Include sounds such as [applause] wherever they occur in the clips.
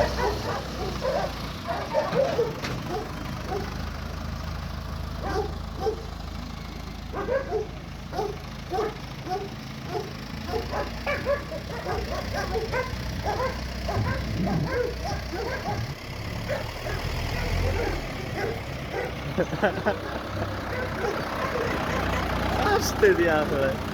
[laughs] Ste diavole! Eh.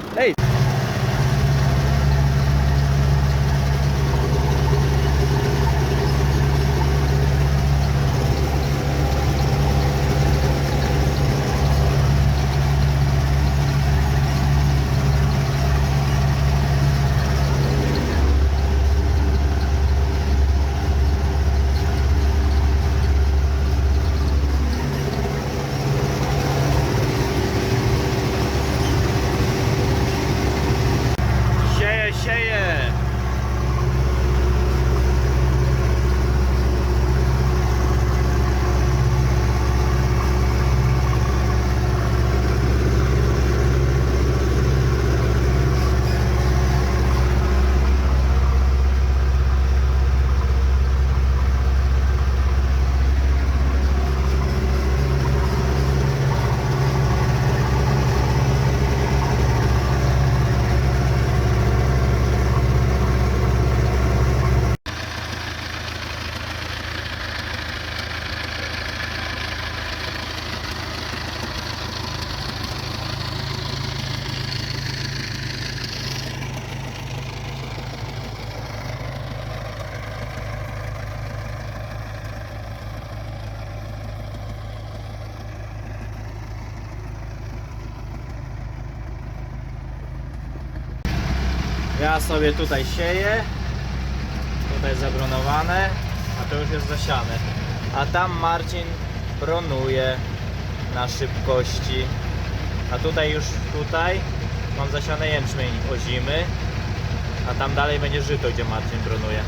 Ja sobie tutaj sieję. Tutaj zabronowane, a to już jest zasiane. A tam Marcin bronuje na szybkości. A tutaj już tutaj mam zasiane jęczmień ozimy. A tam dalej będzie żyto, gdzie Marcin bronuje.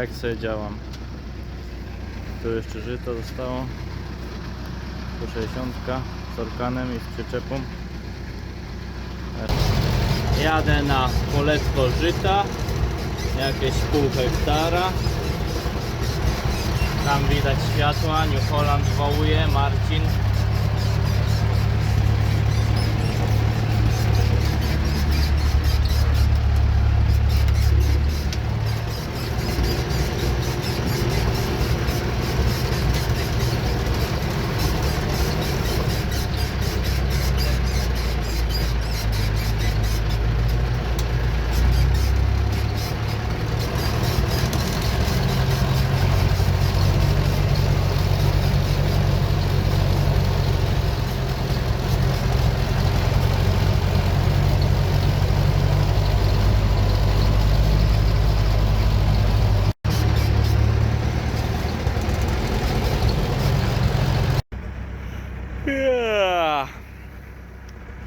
Tak sobie działam. Tu jeszcze żyto zostało. Tu 60 z orkanem i z przyczepą. Jadę na poletko żyta. Jakieś pół hektara. Tam widać światła. New Holland wołuje. Marcin.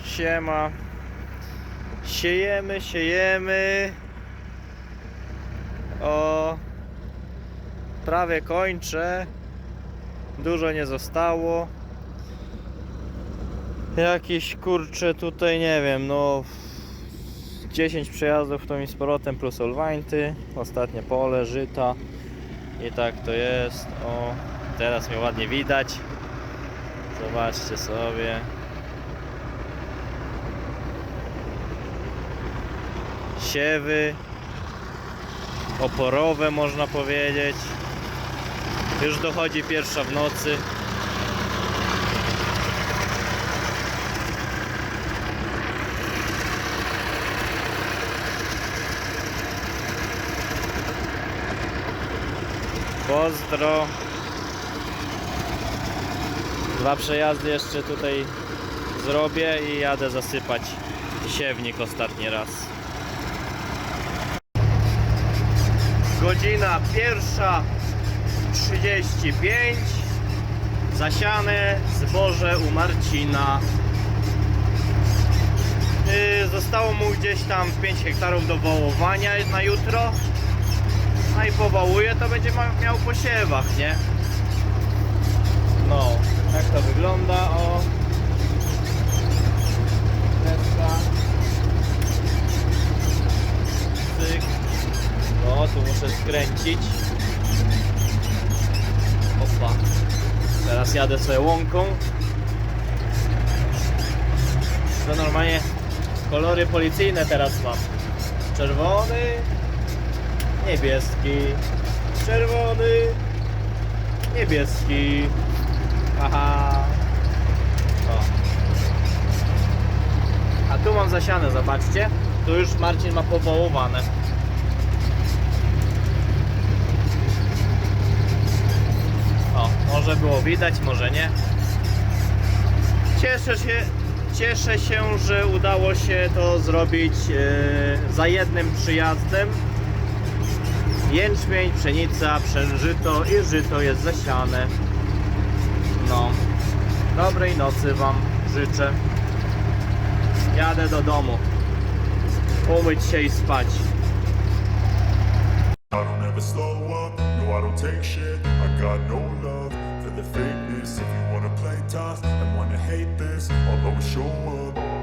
Siema. Siejemy, siejemy. O. Prawie kończę. Dużo nie zostało. Jakieś kurcze tutaj nie wiem, no 10 przejazdów to mi z powrotem plus olwańty, ostatnie pole, żyta i tak to jest. O, teraz mnie ładnie widać. Zobaczcie sobie. Siewy. oporowe można powiedzieć. Już dochodzi pierwsza w nocy. Pozdro. Dwa przejazdy jeszcze tutaj zrobię i jadę zasypać siewnik ostatni raz. Godzina pierwsza 35 Zasiane zboże u Marcina Yy, Zostało mu gdzieś tam 5 hektarów do wołowania na jutro No i powołuje to będzie miał po siewach, nie? No, tak to wygląda, o Kreska Cyk o, tu muszę skręcić. Opa. Teraz jadę sobie łąką. To normalnie kolory policyjne teraz mam. Czerwony, niebieski, czerwony, niebieski. Aha. O. A tu mam zasiane, zobaczcie. Tu już Marcin ma powołowane. O, może było widać, może nie. Cieszę się, cieszę się, że udało się to zrobić e, za jednym przyjazdem. Jęczmień, pszenica, pszenżyto i żyto jest zasiane. No. Dobrej nocy Wam życzę. Jadę do domu. Umyć się i spać. No no the fakeness If you wanna play tough and wanna hate this I'll always show up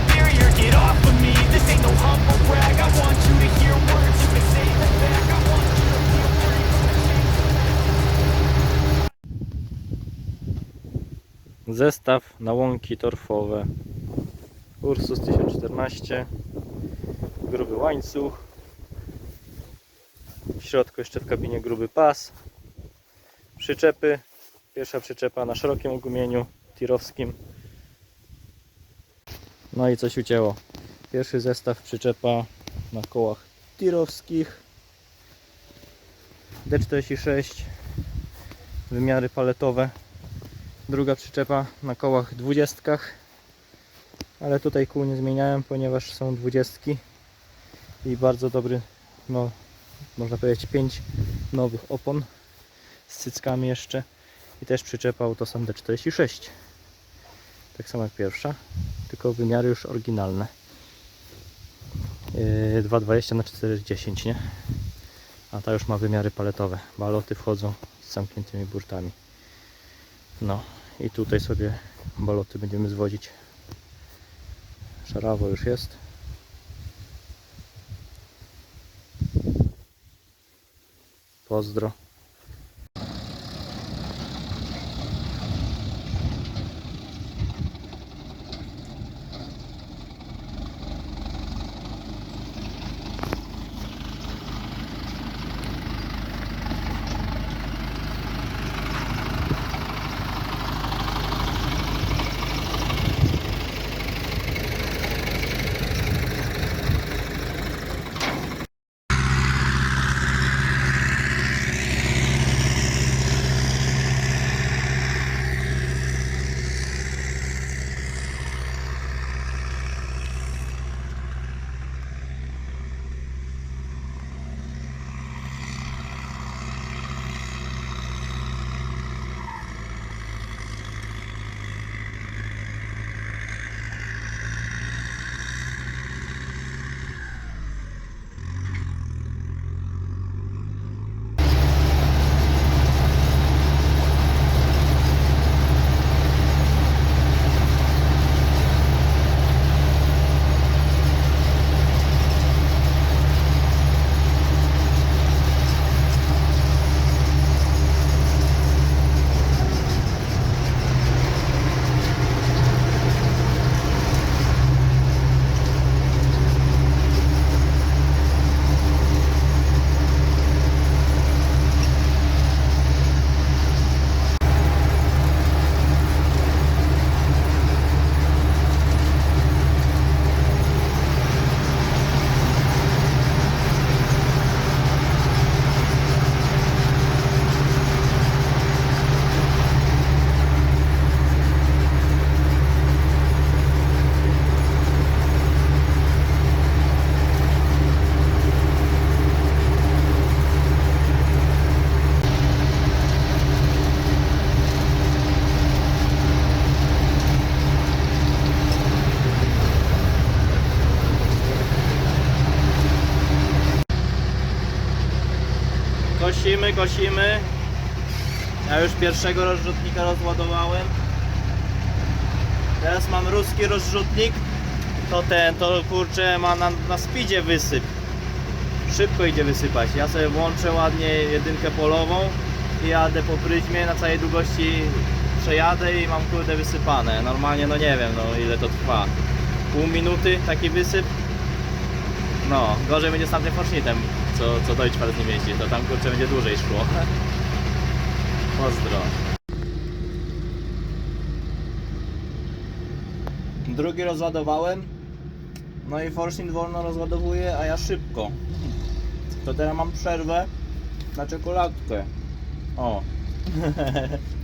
Zestaw na łąki torfowe. Ursus 1014. Gruby łańcuch. W środku jeszcze w kabinie gruby pas. Przyczepy. Pierwsza przyczepa na szerokim ogumieniu tirowskim. No i coś ucięło. Pierwszy zestaw przyczepa na kołach tirowskich. D46. Wymiary paletowe druga przyczepa na kołach dwudziestkach ale tutaj kół nie zmieniałem ponieważ są dwudziestki i bardzo dobry no można powiedzieć 5 nowych opon z cyckami jeszcze i też przyczepa Autosan D46 tak samo jak pierwsza tylko wymiary już oryginalne Yy, 2,20 na 4,10 nie? a ta już ma wymiary paletowe baloty wchodzą z zamkniętymi burtami no i tutaj sobie baloty będziemy zwodzić. Szarawo już jest. Pozdro. Pierwszego rozrzutnika rozładowałem. Teraz mam ruski rozrzutnik. To ten, to kurczę ma na, na speedzie wysyp. Szybko idzie wysypać. Ja sobie włączę ładnie jedynkę polową i jadę po pryzmie na całej długości przejadę i mam kurde wysypane. Normalnie no nie wiem no ile to trwa. Pół minuty taki wysyp. No, gorzej będzie z tamtym focznitem, co, co Deutschfahrt z nim jeździ, to tam kurczę będzie dłużej szło. [laughs] Pozdro. Drugi rozładowałem. No i Forschnitt wolno rozładowuje, a ja szybko. To teraz mam przerwę na czekoladkę. O. [laughs]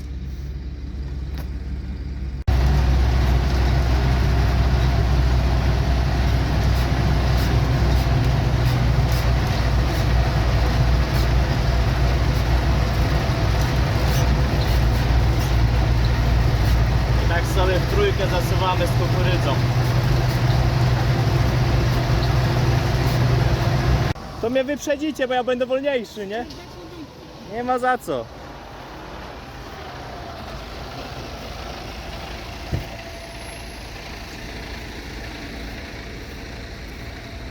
I tak sobie w trójkę zasuwamy z kukurydzą. To mnie wyprzedzicie, bo ja będę wolniejszy, nie? Nie ma za co.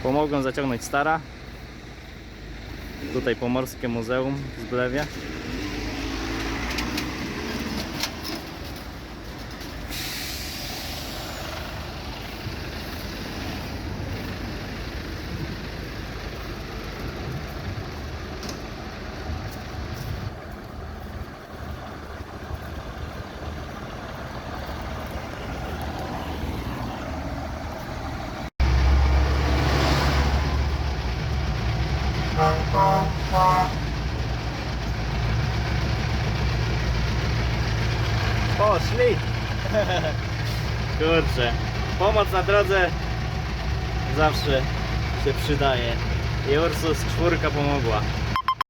Pomogą zaciągnąć stara. Tutaj Pomorskie Muzeum w Zblewie. Poszli! Kurczę, pomoc na drodze zawsze się przydaje. I Ursus czwórka pomogła.